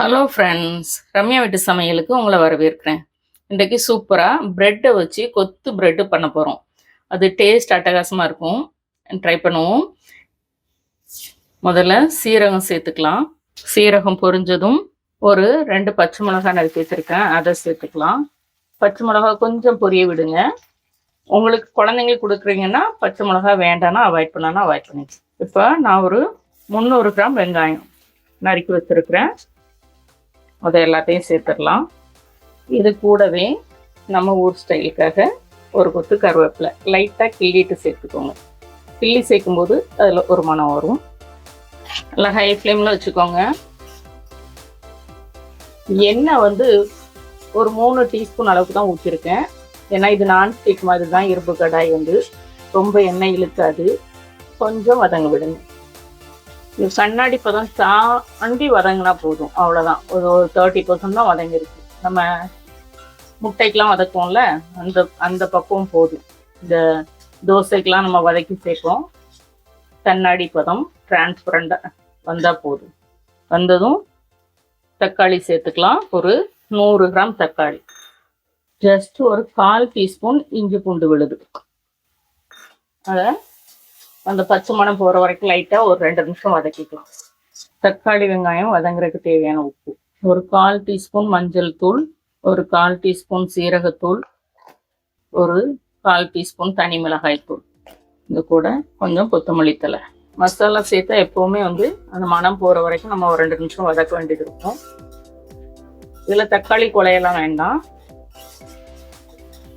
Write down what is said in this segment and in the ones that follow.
Hello friends Ramya வீட்டு சமையலுக்கு உங்களை வரவேற்கிறேன். இன்றைக்கு சூப்பராக ப்ரெட்டை வச்சு கொத்து ப்ரெட்டு பண்ண போகிறோம் அது டேஸ்ட் அட்டகாசமாக இருக்கும். ட்ரை பண்ணுவோம். முதல்ல சீரகம் சேர்த்துக்கலாம். சீரகம் பொரிஞ்சதும் ஒரு ரெண்டு பச்சை மிளகாய் நறுக்கி வச்சுருக்கேன். அதை சேர்த்துக்கலாம். பச்சை மிளகாய் கொஞ்சம் பொரிய விடுங்க. உங்களுக்கு குழந்தைங்களுக்கு கொடுக்குறீங்கன்னா பச்சை மிளகாய் வேண்டாம்னா அவாய்ட் பண்ணானா அவாய்ட் பண்ணிடுச்சு இப்போ நான் ஒரு முந்நூறு கிராம் வெங்காயம் நறுக்கி வச்சுருக்கிறேன். அதை எல்லாத்தையும் சேர்த்துடலாம். இது கூடவே நம்ம ஊர் ஸ்டைலுக்காக ஒரு கொத்து கருவேப்பிலை லைட்டாக கிள்ளிட்டு சேர்த்துக்கோங்க. கிள்ளி சேர்க்கும்போது அதில் ஒரு மனம் வரும் நல்லா ஹை ஃப்ளேமில் வச்சுக்கோங்க. எண்ணெய் வந்து ஒரு மூணு டீஸ்பூன் அளவுக்கு தான் ஊற்றிருக்கேன் ஏன்னா இது நான்ஸ்டிக் மாதிரி தான் இரும்பு கடாய் வந்து. ரொம்ப எண்ணெய் இழுக்காது. கொஞ்சம் வதங்க விடுங்க. இது கண்ணாடி பதம் தாண்டி வதங்கினா போதும் அவ்வளோதான் ஒரு ஒரு தேர்ட்டி பர்சன்ட் தான் வதங்கிருக்கு. நம்ம முட்டைக்கெலாம் வதக்குவோம்ல அந்த அந்த பக்கம் போதும். இந்த தோசைக்கெலாம் நம்ம வதக்கி சேர்ப்போம். கண்ணாடி பதம் டிரான்ஸ்பரண்டாக வந்தால் போதும். வந்ததும் தக்காளி சேர்த்துக்கலாம். ஒரு நூறு கிராம் தக்காளி. ஜஸ்ட் ஒரு கால் டீஸ்பூன் இஞ்சி பூண்டு விழுது. அதை அந்த பச்சை மணம் போகிற வரைக்கும் லைட்டாக ஒரு ரெண்டு நிமிஷம் வதக்கிக்கலாம். தக்காளி வெங்காயம் வதங்குறதுக்கு தேவையான உப்பு. ஒரு கால் டீஸ்பூன் மஞ்சள் தூள் ஒரு கால் டீஸ்பூன் சீரகத்தூள் ஒரு கால் டீஸ்பூன் தனி மிளகாய் தூள். இது கூட கொஞ்சம் கொத்தமல்லி தலை மசாலா சேர்த்தா எப்போவுமே வந்து அந்த மனம் போகிற வரைக்கும் நம்ம ஒரு ரெண்டு நிமிஷம் வதக்க வேண்டியது இருக்கும். இதில் தக்காளி கொலையெல்லாம் வேண்டாம்.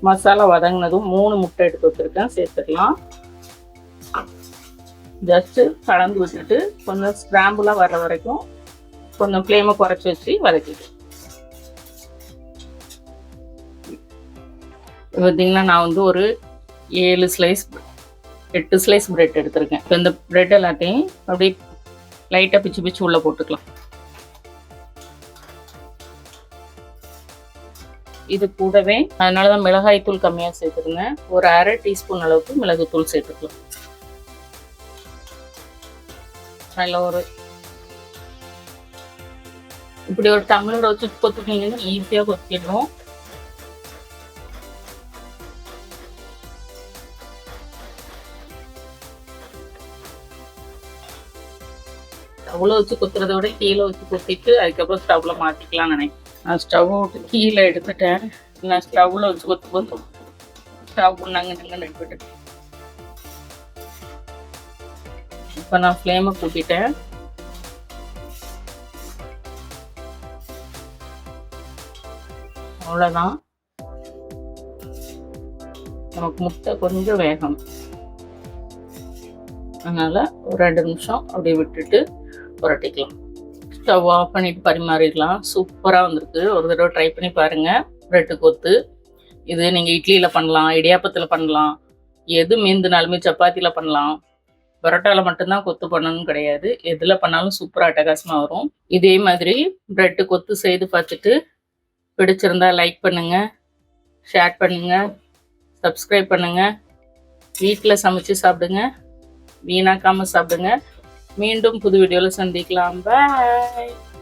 மசாலா வதங்கினதும் மூணு முட்டை எடுத்து வச்சுருக்கேன். சேர்த்துக்கலாம். ஜஸ்ட்டு கலந்து விட்டுட்டு கொஞ்சம் ஸ்க்ராம்பிளாக வர்ற வரைக்கும் கொஞ்சம் ஃப்ளேமை குறைச்சி வச்சு வதக்கிட்டு பார்த்தீங்கன்னா நான் வந்து ஒரு ஏழு ஸ்லைஸ் எட்டு ஸ்லைஸ் பிரெட் எடுத்திருக்கேன். இப்போ இந்த பிரெட் எல்லாத்தையும் அப்படியே லைட்டாக பிச்சு பிச்சு உள்ளே போட்டுக்கலாம். இது கூடவே அதனால தான் மிளகாய் தூள் கம்மியாக சேர்த்துருங்க ஒரு அரை டீஸ்பூன் அளவுக்கு மிளகுத்தூள் சேர்த்துக்கலாம். நல்ல ஒரு இப்படி ஒரு டம்ளர் வச்சு கொத்துட்டீங்கன்னா ஈஸியாக கொத்திடுவோம் ஸ்டவ்ல வச்சு குத்துறத விட கீழே வச்சு குத்திட்டு அதுக்கப்புறம் ஸ்டவ்ல மாற்றிக்கலாம்னு நினைக்கிறேன். நான் ஸ்டவ் விட்டு கீழே எடுத்துட்டேன். நான் ஸ்டவ்ல வச்சு கொத்தும்போது ஸ்டவ் நாங்க நாங்க எடுத்துட்டேன் இப்போ நான் ஃப்ளேமை கூட்டிட்டேன். அவ்வளோதான் நமக்கு முட்டை கொஞ்சம் வேகம். அதனால் ஒரு ரெண்டு நிமிஷம் அப்படியே விட்டுட்டு புரட்டிக்கலாம். ஸ்டவ் ஆஃப் பண்ணிட்டு பரிமாறிடலாம். சூப்பராக வந்திருக்கு. ஒரு தடவை ட்ரை பண்ணி பாருங்கள் ப்ரெட்டு கொத்து. இது நீங்கள் இட்லியில் பண்ணலாம் இடியாப்பத்தில் பண்ணலாம். எது மீந்துனாலுமே சப்பாத்தியில் பண்ணலாம். பரோட்டாவில் மட்டும்தான் கொத்து பண்ணணும்னு கிடையாது. எதில் பண்ணாலும் சூப்பராக அட்டகாசமாக வரும். இதே மாதிரி ப்ரெட்டு கொத்து செய்து பார்த்துட்டு பிடிச்சிருந்தா லைக் பண்ணுங்கள் ஷேர் பண்ணுங்கள் சப்ஸ்கிரைப் பண்ணுங்கள் வீட்டில் சமைச்சு சாப்பிடுங்க வீணாக்காமல் சாப்பிடுங்க. மீண்டும் புது வீடியோவில் சந்திக்கலாம். பாய்